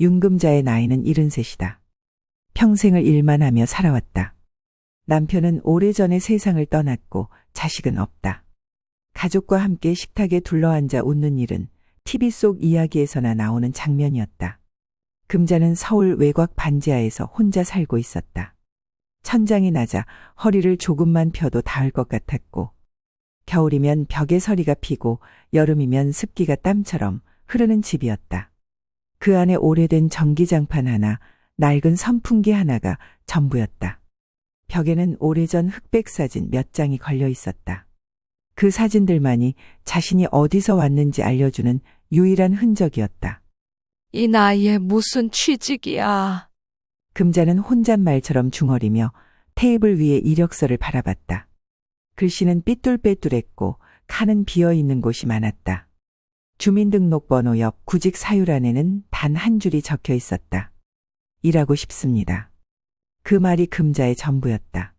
윤금자의 나이는 73이다. 평생을 일만 하며 살아왔다. 남편은 오래전에 세상을 떠났고 자식은 없다. 가족과 함께 식탁에 둘러앉아 웃는 일은 TV 속 이야기에서나 나오는 장면이었다. 금자는 서울 외곽 반지하에서 혼자 살고 있었다. 천장이 낮아 허리를 조금만 펴도 닿을 것 같았고, 겨울이면 벽에 서리가 피고 여름이면 습기가 땀처럼 흐르는 집이었다. 그 안에 오래된 전기장판 하나, 낡은 선풍기 하나가 전부였다. 벽에는 오래전 흑백 사진 몇 장이 걸려 있었다. 그 사진들만이 자신이 어디서 왔는지 알려주는 유일한 흔적이었다. 이 나이에 무슨 취직이야. 금자는 혼잣말처럼 중얼이며 테이블 위에 이력서를 바라봤다. 글씨는 삐뚤빼뚤했고 칸은 비어 있는 곳이 많았다. 주민등록번호 옆 구직 사유란에는 단 한 줄이 적혀 있었다. 일하고 싶습니다. 그 말이 금자의 전부였다.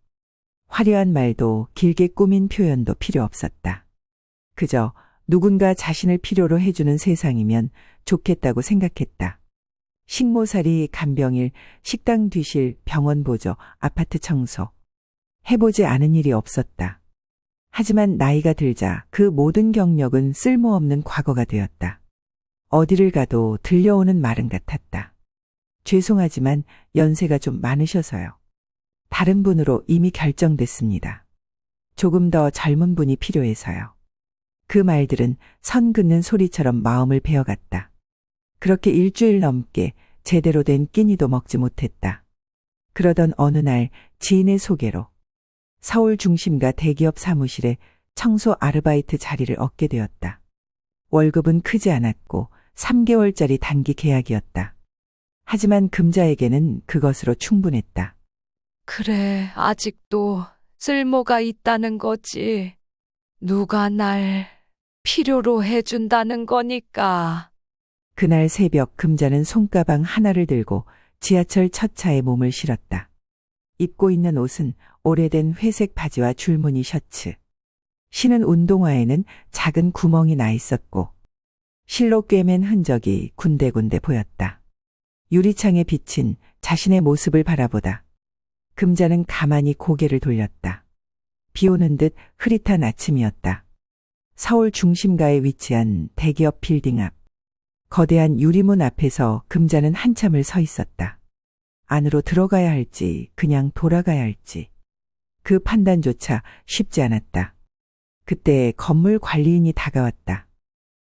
화려한 말도 길게 꾸민 표현도 필요 없었다. 그저 누군가 자신을 필요로 해주는 세상이면 좋겠다고 생각했다. 식모살이, 간병일, 식당 뒤실, 병원 보조, 아파트 청소. 해보지 않은 일이 없었다. 하지만 나이가 들자 그 모든 경력은 쓸모없는 과거가 되었다. 어디를 가도 들려오는 말은 같았다. 죄송하지만 연세가 좀 많으셔서요. 다른 분으로 이미 결정됐습니다. 조금 더 젊은 분이 필요해서요. 그 말들은 선 긋는 소리처럼 마음을 베어갔다. 그렇게 일주일 넘게 제대로 된 끼니도 먹지 못했다. 그러던 어느 날 지인의 소개로 서울 중심가 대기업 사무실에 청소 아르바이트 자리를 얻게 되었다. 월급은 크지 않았고 3개월짜리 단기 계약이었다. 하지만 금자에게는 그것으로 충분했다. 그래, 아직도 쓸모가 있다는 거지. 누가 날 필요로 해준다는 거니까. 그날 새벽 금자는 손가방 하나를 들고 지하철 첫 차에 몸을 실었다. 입고 있는 옷은 오래된 회색 바지와 줄무늬 셔츠. 신은 운동화에는 작은 구멍이 나 있었고 실로 꿰맨 흔적이 군데군데 보였다. 유리창에 비친 자신의 모습을 바라보다 금자는 가만히 고개를 돌렸다. 비 오는 듯 흐릿한 아침이었다. 서울 중심가에 위치한 대기업 빌딩 앞. 거대한 유리문 앞에서 금자는 한참을 서 있었다. 안으로 들어가야 할지 그냥 돌아가야 할지 그 판단조차 쉽지 않았다. 그때 건물 관리인이 다가왔다.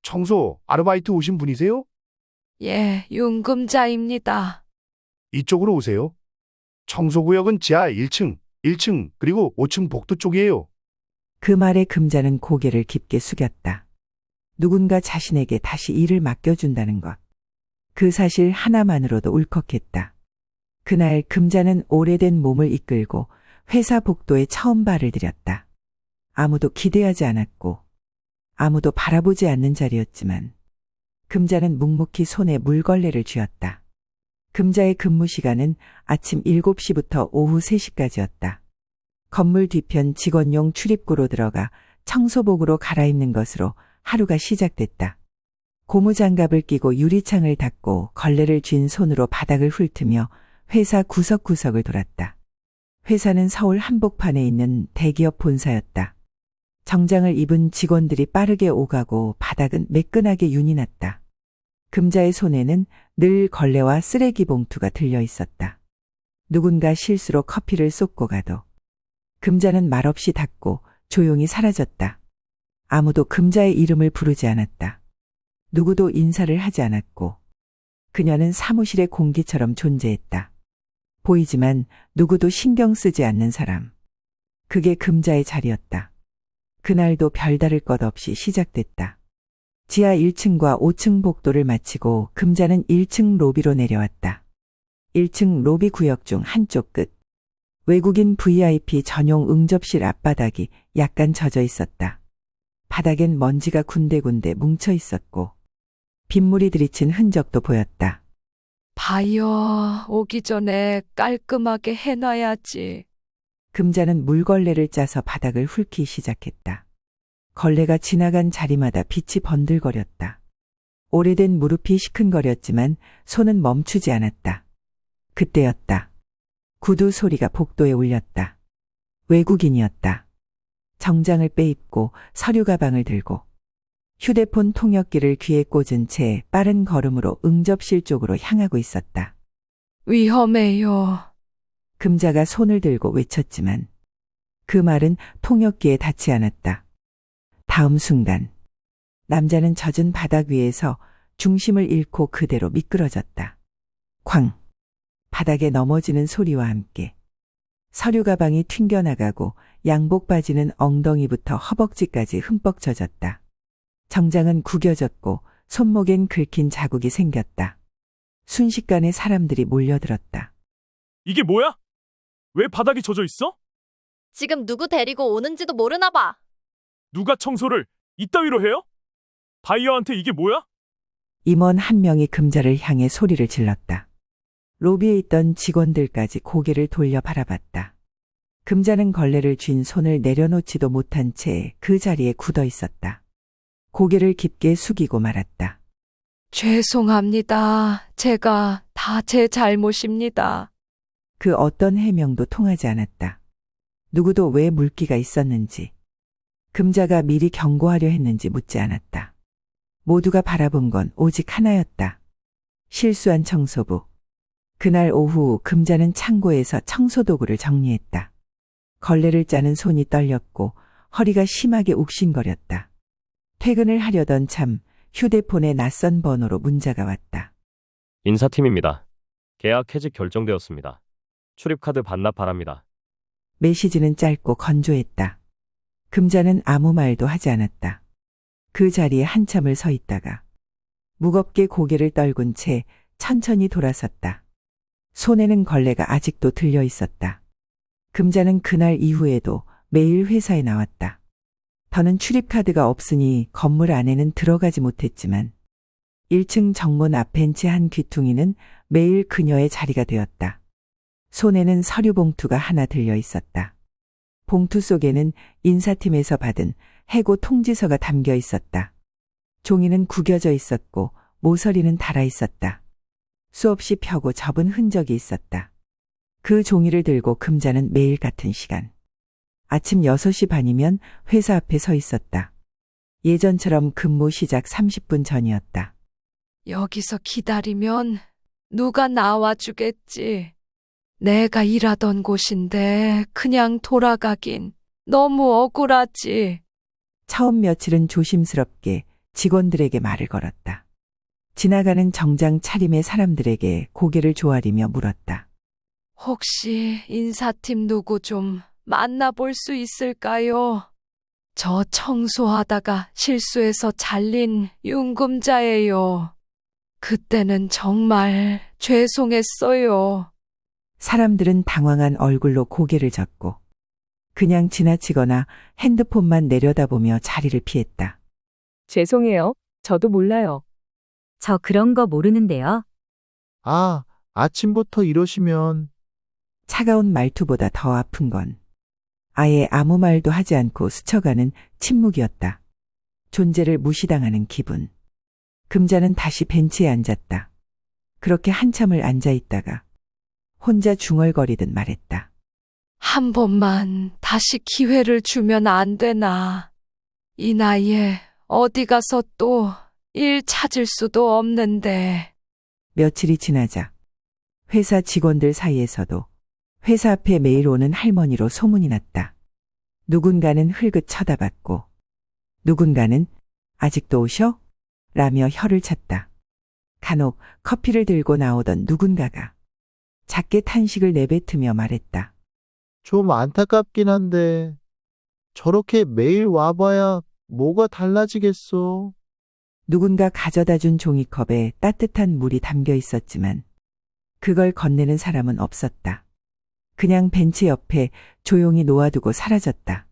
청소 아르바이트 오신 분이세요? 예, 윤금자입니다. 이쪽으로 오세요. 청소구역은 지하 1층, 1층, 그리고 5층 복도 쪽이에요. 그 말에 금자는 고개를 깊게 숙였다. 누군가 자신에게 다시 일을 맡겨준다는 것. 그 사실 하나만으로도 울컥했다. 그날 금자는 오래된 몸을 이끌고 회사 복도에 처음 발을 들였다. 아무도 기대하지 않았고, 아무도 바라보지 않는 자리였지만, 금자는 묵묵히 손에 물걸레를 쥐었다. 금자의 근무 시간은 아침 7시부터 오후 3시까지였다. 건물 뒤편 직원용 출입구로 들어가 청소복으로 갈아입는 것으로 하루가 시작됐다. 고무장갑을 끼고 유리창을 닫고 걸레를 쥔 손으로 바닥을 훑으며 회사 구석구석을 돌았다. 회사는 서울 한복판에 있는 대기업 본사였다. 정장을 입은 직원들이 빠르게 오가고 바닥은 매끈하게 윤이 났다. 금자의 손에는 늘 걸레와 쓰레기 봉투가 들려 있었다. 누군가 실수로 커피를 쏟고 가도 금자는 말없이 닫고 조용히 사라졌다. 아무도 금자의 이름을 부르지 않았다. 누구도 인사를 하지 않았고 그녀는 사무실의 공기처럼 존재했다. 보이지만 누구도 신경 쓰지 않는 사람. 그게 금자의 자리였다. 그날도 별다를 것 없이 시작됐다. 지하 1층과 5층 복도를 마치고 금자는 1층 로비로 내려왔다. 1층 로비 구역 중 한쪽 끝. 외국인 VIP 전용 응접실 앞바닥이 약간 젖어 있었다. 바닥엔 먼지가 군데군데 뭉쳐 있었고 빗물이 들이친 흔적도 보였다. 봐요. 오기 전에 깔끔하게 해놔야지. 금자는 물걸레를 짜서 바닥을 훑기 시작했다. 걸레가 지나간 자리마다 빛이 번들거렸다. 오래된 무릎이 시큰거렸지만 손은 멈추지 않았다. 그때였다. 구두 소리가 복도에 울렸다. 외국인이었다. 정장을 빼입고 서류 가방을 들고 휴대폰 통역기를 귀에 꽂은 채 빠른 걸음으로 응접실 쪽으로 향하고 있었다. 위험해요. 금자가 손을 들고 외쳤지만 그 말은 통역기에 닿지 않았다. 다음 순간 남자는 젖은 바닥 위에서 중심을 잃고 그대로 미끄러졌다. 쾅! 바닥에 넘어지는 소리와 함께 서류 가방이 튕겨나가고 양복 바지는 엉덩이부터 허벅지까지 흠뻑 젖었다. 정장은 구겨졌고 손목엔 긁힌 자국이 생겼다. 순식간에 사람들이 몰려들었다. 이게 뭐야? 왜 바닥이 젖어 있어? 지금 누구 데리고 오는지도 모르나 봐. 누가 청소를 이따위로 해요? 바이어한테 이게 뭐야? 임원 한 명이 금자를 향해 소리를 질렀다. 로비에 있던 직원들까지 고개를 돌려 바라봤다. 금자는 걸레를 쥔 손을 내려놓지도 못한 채 그 자리에 굳어 있었다. 고개를 깊게 숙이고 말았다. 죄송합니다. 제가 다 제 잘못입니다. 그 어떤 해명도 통하지 않았다. 누구도 왜 물기가 있었는지, 금자가 미리 경고하려 했는지 묻지 않았다. 모두가 바라본 건 오직 하나였다. 실수한 청소부. 그날 오후 금자는 창고에서 청소도구를 정리했다. 걸레를 짜는 손이 떨렸고 허리가 심하게 욱신거렸다. 퇴근을 하려던 참 휴대폰에 낯선 번호로 문자가 왔다. 인사팀입니다. 계약 해직 결정되었습니다. 출입카드 반납 바랍니다. 메시지는 짧고 건조했다. 금자는 아무 말도 하지 않았다. 그 자리에 한참을 서 있다가 무겁게 고개를 떨군 채 천천히 돌아섰다. 손에는 걸레가 아직도 들려 있었다. 금자는 그날 이후에도 매일 회사에 나왔다. 더는 출입카드가 없으니 건물 안에는 들어가지 못했지만 1층 정문 앞 벤치 한 귀퉁이는 매일 그녀의 자리가 되었다. 손에는 서류 봉투가 하나 들려 있었다. 봉투 속에는 인사팀에서 받은 해고 통지서가 담겨 있었다. 종이는 구겨져 있었고 모서리는 달아 있었다. 수없이 펴고 접은 흔적이 있었다. 그 종이를 들고 금자는 매일 같은 시간. 아침 6시 반이면 회사 앞에 서 있었다. 예전처럼 근무 시작 30분 전이었다. 여기서 기다리면 누가 나와주겠지. 내가 일하던 곳인데 그냥 돌아가긴 너무 억울하지. 처음 며칠은 조심스럽게 직원들에게 말을 걸었다. 지나가는 정장 차림의 사람들에게 고개를 조아리며 물었다. 혹시 인사팀 누구 좀 만나볼 수 있을까요? 저 청소하다가 실수해서 잘린 윤금자예요. 그때는 정말 죄송했어요. 사람들은 당황한 얼굴로 고개를 젓고 그냥 지나치거나 핸드폰만 내려다보며 자리를 피했다. 죄송해요. 저도 몰라요. 저 그런 거 모르는데요. 아, 아침부터 이러시면 차가운 말투보다 더 아픈 건 아예 아무 말도 하지 않고 스쳐가는 침묵이었다. 존재를 무시당하는 기분. 금자는 다시 벤치에 앉았다. 그렇게 한참을 앉아 있다가 혼자 중얼거리듯 말했다. 한 번만 다시 기회를 주면 안 되나. 이 나이에 어디 가서 또 일 찾을 수도 없는데. 며칠이 지나자 회사 직원들 사이에서도 회사 앞에 매일 오는 할머니로 소문이 났다. 누군가는 흘긋 쳐다봤고 누군가는 아직도 오셔? 라며 혀를 찼다. 간혹 커피를 들고 나오던 누군가가 작게 탄식을 내뱉으며 말했다. 좀 안타깝긴 한데 저렇게 매일 와봐야 뭐가 달라지겠어. 누군가 가져다 준 종이컵에 따뜻한 물이 담겨 있었지만 그걸 건네는 사람은 없었다. 그냥 벤치 옆에 조용히 놓아두고 사라졌다.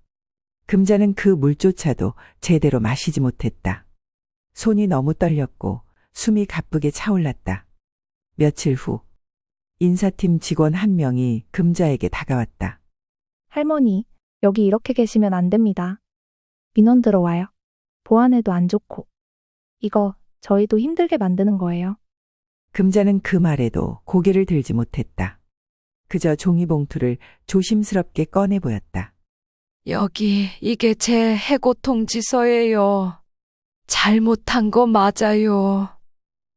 금자는 그 물조차도 제대로 마시지 못했다. 손이 너무 떨렸고 숨이 가쁘게 차올랐다. 며칠 후 인사팀 직원 한 명이 금자에게 다가왔다. 할머니, 여기 이렇게 계시면 안 됩니다. 민원 들어와요. 보안에도 안 좋고. 이거 저희도 힘들게 만드는 거예요. 금자는 그 말에도 고개를 들지 못했다. 그저 종이봉투를 조심스럽게 꺼내 보였다. 여기 이게 제 해고 통지서예요. 잘못한 거 맞아요.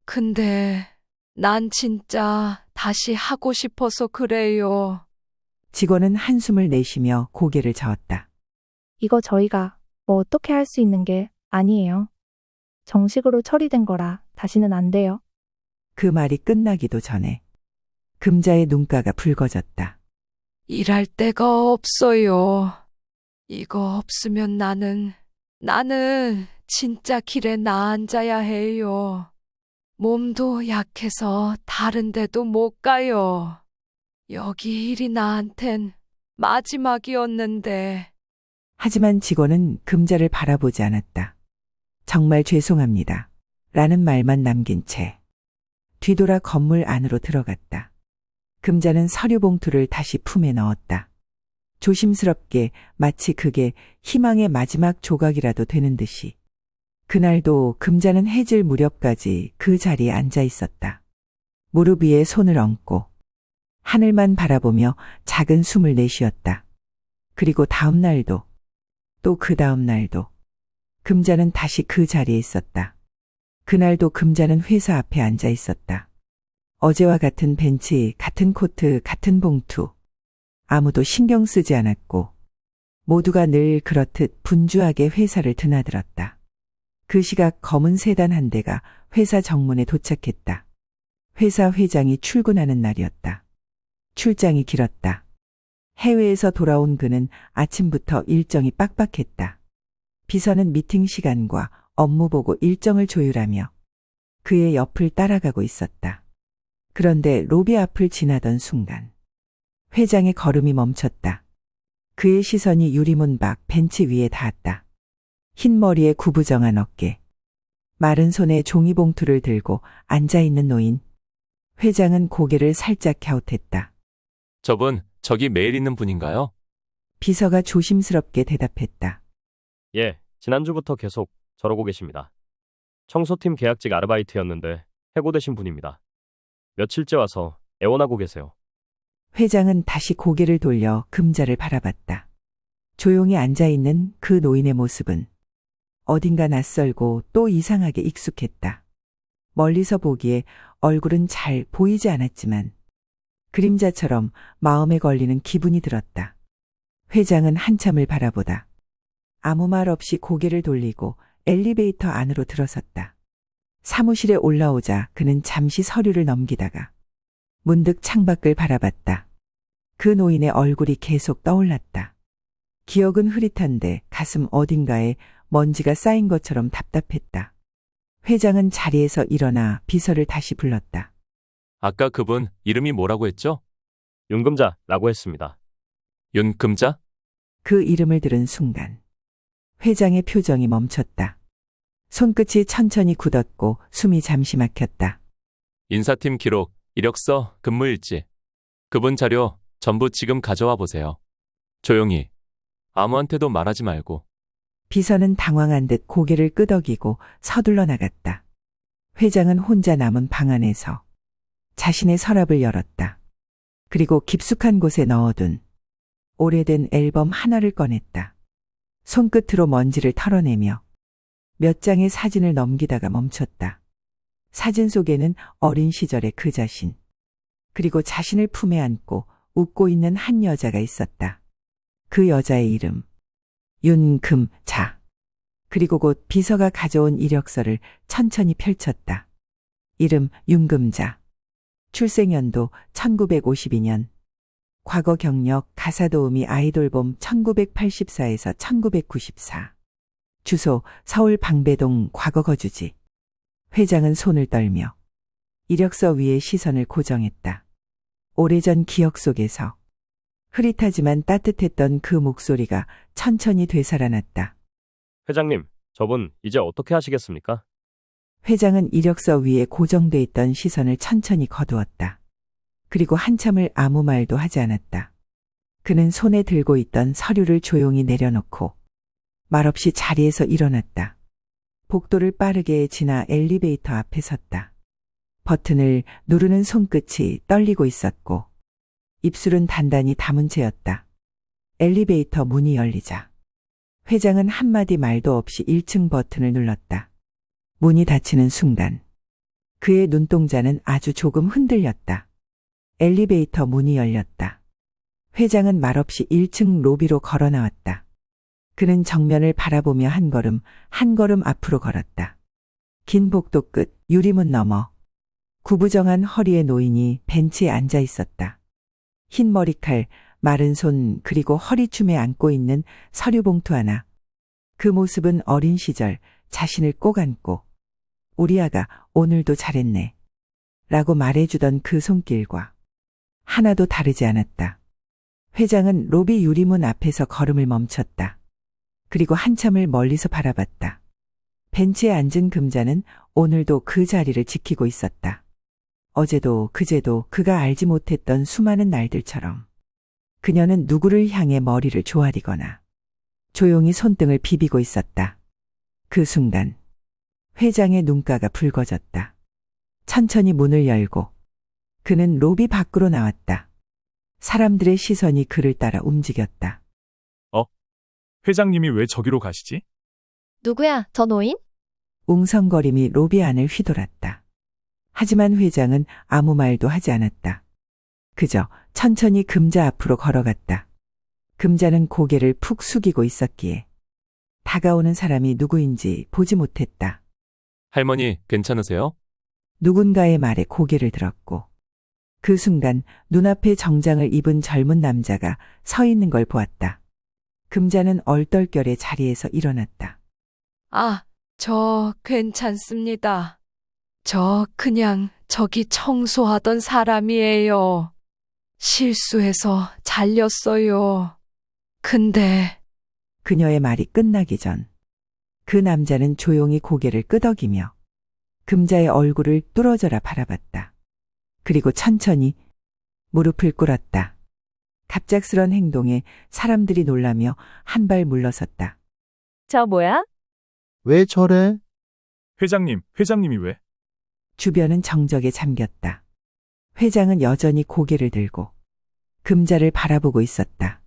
근데 난 진짜 다시 하고 싶어서 그래요. 직원은 한숨을 내쉬며 고개를 저었다. 이거 저희가 뭐 어떻게 할 수 있는 게 아니에요. 정식으로 처리된 거라 다시는 안 돼요. 그 말이 끝나기도 전에 금자의 눈가가 붉어졌다. 일할 데가 없어요. 이거 없으면 나는, 나는 진짜 길에 나앉아야 해요. 몸도 약해서 다른 데도 못 가요. 여기 일이 나한텐 마지막이었는데. 하지만 직원은 금자를 바라보지 않았다. 정말 죄송합니다. 라는 말만 남긴 채 뒤돌아 건물 안으로 들어갔다. 금자는 서류 봉투를 다시 품에 넣었다. 조심스럽게 마치 그게 희망의 마지막 조각이라도 되는 듯이. 그날도 금자는 해질 무렵까지 그 자리에 앉아 있었다. 무릎 위에 손을 얹고 하늘만 바라보며 작은 숨을 내쉬었다. 그리고 다음 날도 또 그 다음 날도 금자는 다시 그 자리에 있었다. 그날도 금자는 회사 앞에 앉아 있었다. 어제와 같은 벤치, 같은 코트, 같은 봉투. 아무도 신경 쓰지 않았고 모두가 늘 그렇듯 분주하게 회사를 드나들었다. 그 시각 검은 세단 한 대가 회사 정문에 도착했다. 회사 회장이 출근하는 날이었다. 출장이 길었다. 해외에서 돌아온 그는 아침부터 일정이 빡빡했다. 비서는 미팅 시간과 업무 보고 일정을 조율하며 그의 옆을 따라가고 있었다. 그런데 로비 앞을 지나던 순간 회장의 걸음이 멈췄다. 그의 시선이 유리문 밖 벤치 위에 닿았다. 흰 머리에 구부정한 어깨, 마른 손에 종이봉투를 들고 앉아있는 노인. 회장은 고개를 살짝 갸웃했다. 저분, 저기 매일 있는 분인가요? 비서가 조심스럽게 대답했다. 예, 지난주부터 계속 저러고 계십니다. 청소팀 계약직 아르바이트였는데 해고되신 분입니다. 며칠째 와서 애원하고 계세요. 회장은 다시 고개를 돌려 금자를 바라봤다. 조용히 앉아있는 그 노인의 모습은 어딘가 낯설고 또 이상하게 익숙했다. 멀리서 보기에 얼굴은 잘 보이지 않았지만 그림자처럼 마음에 걸리는 기분이 들었다. 회장은 한참을 바라보다 아무 말 없이 고개를 돌리고 엘리베이터 안으로 들어섰다. 사무실에 올라오자 그는 잠시 서류를 넘기다가 문득 창밖을 바라봤다. 그 노인의 얼굴이 계속 떠올랐다. 기억은 흐릿한데 가슴 어딘가에 먼지가 쌓인 것처럼 답답했다. 회장은 자리에서 일어나 비서를 다시 불렀다. 아까 그분 이름이 뭐라고 했죠? 윤금자라고 했습니다. 윤금자? 그 이름을 들은 순간 회장의 표정이 멈췄다. 손끝이 천천히 굳었고 숨이 잠시 막혔다. 인사팀 기록, 이력서, 근무일지. 그분 자료 전부 지금 가져와 보세요. 조용히. 아무한테도 말하지 말고. 비서는 당황한 듯 고개를 끄덕이고 서둘러 나갔다. 회장은 혼자 남은 방 안에서 자신의 서랍을 열었다. 그리고 깊숙한 곳에 넣어둔 오래된 앨범 하나를 꺼냈다. 손끝으로 먼지를 털어내며 몇 장의 사진을 넘기다가 멈췄다. 사진 속에는 어린 시절의 그 자신, 그리고 자신을 품에 안고 웃고 있는 한 여자가 있었다. 그 여자의 이름, 윤금자. 그리고 곧 비서가 가져온 이력서를 천천히 펼쳤다. 이름 윤금자. 출생연도 1952년. 과거 경력 가사도우미 아이돌봄 1984에서 1994. 주소 서울 방배동 과거 거주지. 회장은 손을 떨며 이력서 위에 시선을 고정했다. 오래전 기억 속에서 흐릿하지만 따뜻했던 그 목소리가 천천히 되살아났다. 회장님, 저분 이제 어떻게 하시겠습니까? 회장은 이력서 위에 고정돼 있던 시선을 천천히 거두었다. 그리고 한참을 아무 말도 하지 않았다. 그는 손에 들고 있던 서류를 조용히 내려놓고 말없이 자리에서 일어났다. 복도를 빠르게 지나 엘리베이터 앞에 섰다. 버튼을 누르는 손끝이 떨리고 있었고 입술은 단단히 담은 채였다. 엘리베이터 문이 열리자 회장은 한마디 말도 없이 1층 버튼을 눌렀다. 문이 닫히는 순간 그의 눈동자는 아주 조금 흔들렸다. 엘리베이터 문이 열렸다. 회장은 말없이 1층 로비로 걸어 나왔다. 그는 정면을 바라보며 한 걸음, 한 걸음 앞으로 걸었다. 긴 복도 끝 유리문 너머 구부정한 허리의 노인이 벤치에 앉아 있었다. 흰 머리칼, 마른 손, 그리고 허리춤에 안고 있는 서류 봉투 하나. 그 모습은 어린 시절 자신을 꼭 안고 우리 아가 오늘도 잘했네. 라고 말해주던 그 손길과 하나도 다르지 않았다. 회장은 로비 유리문 앞에서 걸음을 멈췄다. 그리고 한참을 멀리서 바라봤다. 벤치에 앉은 금자는 오늘도 그 자리를 지키고 있었다. 어제도 그제도 그가 알지 못했던 수많은 날들처럼 그녀는 누구를 향해 머리를 조아리거나 조용히 손등을 비비고 있었다. 그 순간 회장의 눈가가 붉어졌다. 천천히 문을 열고 그는 로비 밖으로 나왔다. 사람들의 시선이 그를 따라 움직였다. 회장님이 왜 저기로 가시지? 누구야, 저 노인? 웅성거림이 로비 안을 휘돌았다. 하지만 회장은 아무 말도 하지 않았다. 그저 천천히 금자 앞으로 걸어갔다. 금자는 고개를 푹 숙이고 있었기에 다가오는 사람이 누구인지 보지 못했다. 할머니, 괜찮으세요? 누군가의 말에 고개를 들었고 그 순간 눈앞에 정장을 입은 젊은 남자가 서 있는 걸 보았다. 금자는 얼떨결에 자리에서 일어났다. 아, 저 괜찮습니다. 저 그냥 저기 청소하던 사람이에요. 실수해서 잘렸어요. 근데 그녀의 말이 끝나기 전 그 남자는 조용히 고개를 끄덕이며 금자의 얼굴을 뚫어져라 바라봤다. 그리고 천천히 무릎을 꿇었다. 갑작스런 행동에 사람들이 놀라며 한 발 물러섰다. 저 뭐야? 왜 저래? 회장님, 회장님이 왜? 주변은 정적에 잠겼다. 회장은 여전히 고개를 들고 금자를 바라보고 있었다.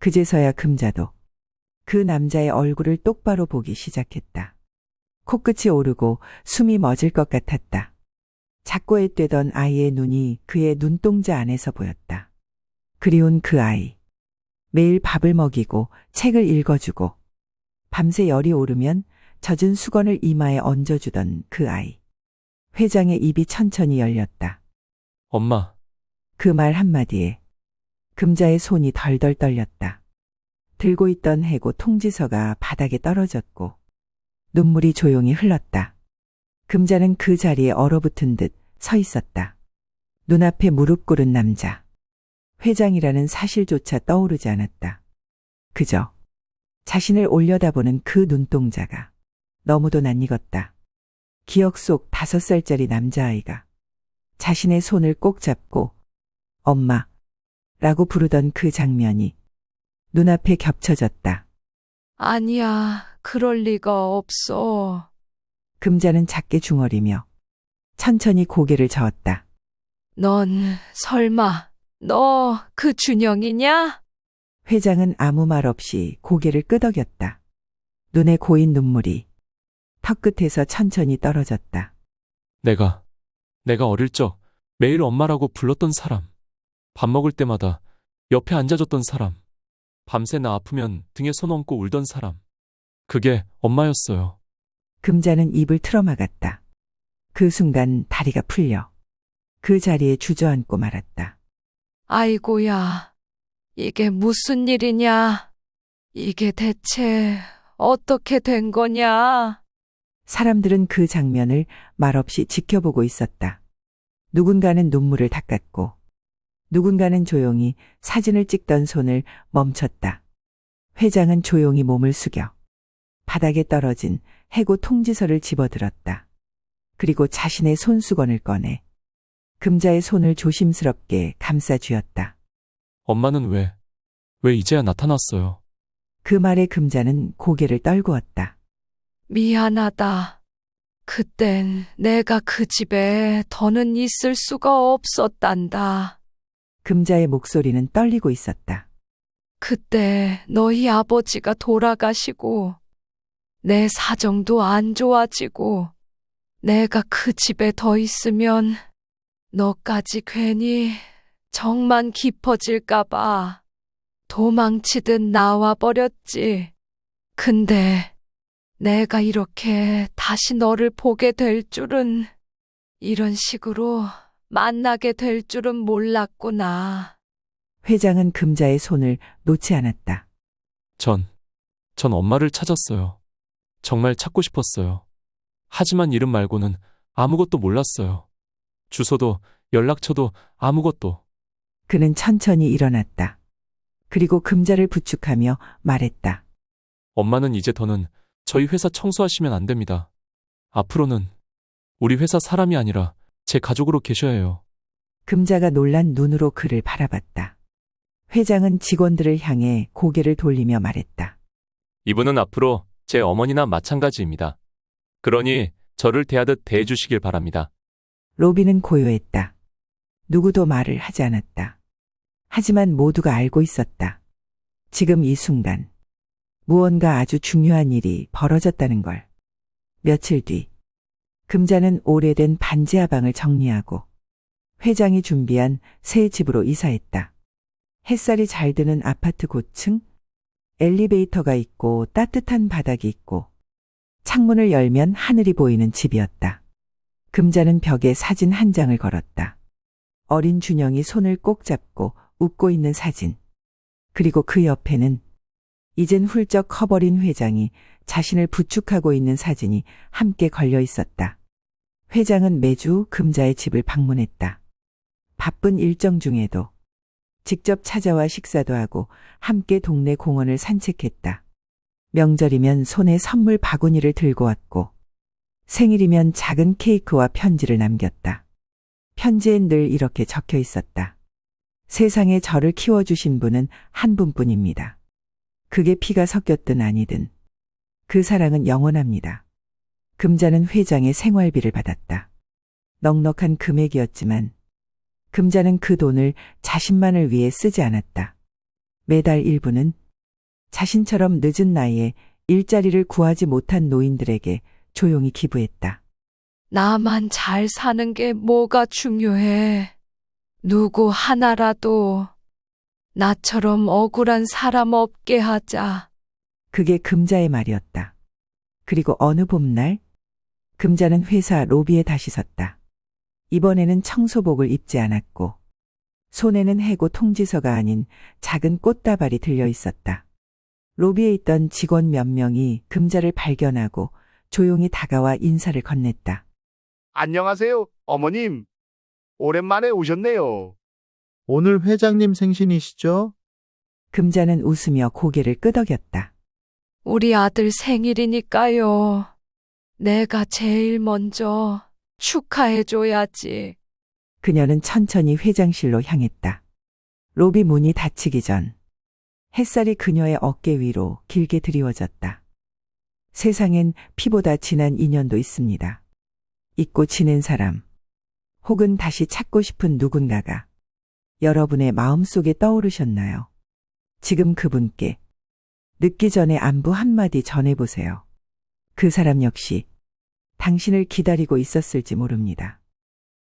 그제서야 금자도 그 남자의 얼굴을 똑바로 보기 시작했다. 코끝이 오르고 숨이 멎을 것 같았다. 작고 앳되던 아이의 눈이 그의 눈동자 안에서 보였다. 그리운 그 아이. 매일 밥을 먹이고 책을 읽어주고 밤새 열이 오르면 젖은 수건을 이마에 얹어주던 그 아이. 회장의 입이 천천히 열렸다. 엄마, 그 말 한마디에 금자의 손이 덜덜 떨렸다. 들고 있던 해고 통지서가 바닥에 떨어졌고 눈물이 조용히 흘렀다. 금자는 그 자리에 얼어붙은 듯 서 있었다. 눈앞에 무릎 꿇은 남자. 회장이라는 사실조차 떠오르지 않았다. 그저 자신을 올려다보는 그 눈동자가 너무도 낯익었다. 기억 속 다섯 살짜리 남자아이가 자신의 손을 꼭 잡고 엄마 라고 부르던 그 장면이 눈앞에 겹쳐졌다. 아니야, 그럴 리가 없어. 금자는 작게 중얼이며 천천히 고개를 저었다. 넌 설마 너 그 준영이냐? 회장은 아무 말 없이 고개를 끄덕였다. 눈에 고인 눈물이 턱끝에서 천천히 떨어졌다. 내가, 내가 어릴 적 매일 엄마라고 불렀던 사람. 밥 먹을 때마다 옆에 앉아줬던 사람. 밤새 나 아프면 등에 손 얹고 울던 사람. 그게 엄마였어요. 금자는 입을 틀어막았다. 그 순간 다리가 풀려 그 자리에 주저앉고 말았다. 아이고야, 이게 무슨 일이냐? 이게 대체 어떻게 된 거냐? 사람들은 그 장면을 말없이 지켜보고 있었다. 누군가는 눈물을 닦았고, 누군가는 조용히 사진을 찍던 손을 멈췄다. 회장은 조용히 몸을 숙여 바닥에 떨어진 해고 통지서를 집어들었다. 그리고 자신의 손수건을 꺼내 금자의 손을 조심스럽게 감싸 쥐었다. 엄마는 왜, 왜 이제야 나타났어요? 그 말에 금자는 고개를 떨구었다. 미안하다. 그땐 내가 그 집에 더는 있을 수가 없었단다. 금자의 목소리는 떨리고 있었다. 그때 너희 아버지가 돌아가시고 내 사정도 안 좋아지고 내가 그 집에 더 있으면 너까지 괜히 정만 깊어질까봐 도망치듯 나와 버렸지. 근데 내가 이렇게 다시 너를 보게 될 줄은 이런 식으로 만나게 될 줄은 몰랐구나. 회장은 금자의 손을 놓지 않았다. 전, 전 엄마를 찾았어요. 정말 찾고 싶었어요. 하지만 이름 말고는 아무것도 몰랐어요. 주소도 연락처도 아무것도. 그는 천천히 일어났다. 그리고 금자를 부축하며 말했다. 엄마는 이제 더는 저희 회사 청소하시면 안 됩니다. 앞으로는 우리 회사 사람이 아니라 제 가족으로 계셔야 해요. 금자가 놀란 눈으로 그를 바라봤다. 회장은 직원들을 향해 고개를 돌리며 말했다. 이분은 앞으로 제 어머니나 마찬가지입니다. 그러니 저를 대하듯 대해주시길 바랍니다. 로비는 고요했다. 누구도 말을 하지 않았다. 하지만 모두가 알고 있었다. 지금 이 순간 무언가 아주 중요한 일이 벌어졌다는 걸. 며칠 뒤 금자는 오래된 반지 하방을 정리하고 회장이 준비한 새 집으로 이사했다. 햇살이 잘 드는 아파트 고층, 엘리베이터가 있고 따뜻한 바닥이 있고 창문을 열면 하늘이 보이는 집이었다. 금자는 벽에 사진 한 장을 걸었다. 어린 준영이 손을 꼭 잡고 웃고 있는 사진. 그리고 그 옆에는 이젠 훌쩍 커버린 회장이 자신을 부축하고 있는 사진이 함께 걸려 있었다. 회장은 매주 금자의 집을 방문했다. 바쁜 일정 중에도 직접 찾아와 식사도 하고 함께 동네 공원을 산책했다. 명절이면 손에 선물 바구니를 들고 왔고 생일이면 작은 케이크와 편지를 남겼다. 편지엔 늘 이렇게 적혀 있었다. 세상에 저를 키워주신 분은 한 분뿐입니다. 그게 피가 섞였든 아니든 그 사랑은 영원합니다. 금자는 회장의 생활비를 받았다. 넉넉한 금액이었지만 금자는 그 돈을 자신만을 위해 쓰지 않았다. 매달 일부는 자신처럼 늦은 나이에 일자리를 구하지 못한 노인들에게 조용히 기부했다. 나만 잘 사는 게 뭐가 중요해. 누구 하나라도 나처럼 억울한 사람 없게 하자. 그게 금자의 말이었다. 그리고 어느 봄날 금자는 회사 로비에 다시 섰다. 이번에는 청소복을 입지 않았고 손에는 해고 통지서가 아닌 작은 꽃다발이 들려 있었다. 로비에 있던 직원 몇 명이 금자를 발견하고 조용히 다가와 인사를 건넸다. 안녕하세요, 어머님. 오랜만에 오셨네요. 오늘 회장님 생신이시죠? 금자는 웃으며 고개를 끄덕였다. 우리 아들 생일이니까요. 내가 제일 먼저 축하해줘야지. 그녀는 천천히 회장실로 향했다. 로비 문이 닫히기 전 햇살이 그녀의 어깨 위로 길게 드리워졌다. 세상엔 피보다 진한 인연도 있습니다. 잊고 지낸 사람, 혹은 다시 찾고 싶은 누군가가 여러분의 마음속에 떠오르셨나요? 지금 그분께 늦기 전에 안부 한마디 전해보세요. 그 사람 역시 당신을 기다리고 있었을지 모릅니다.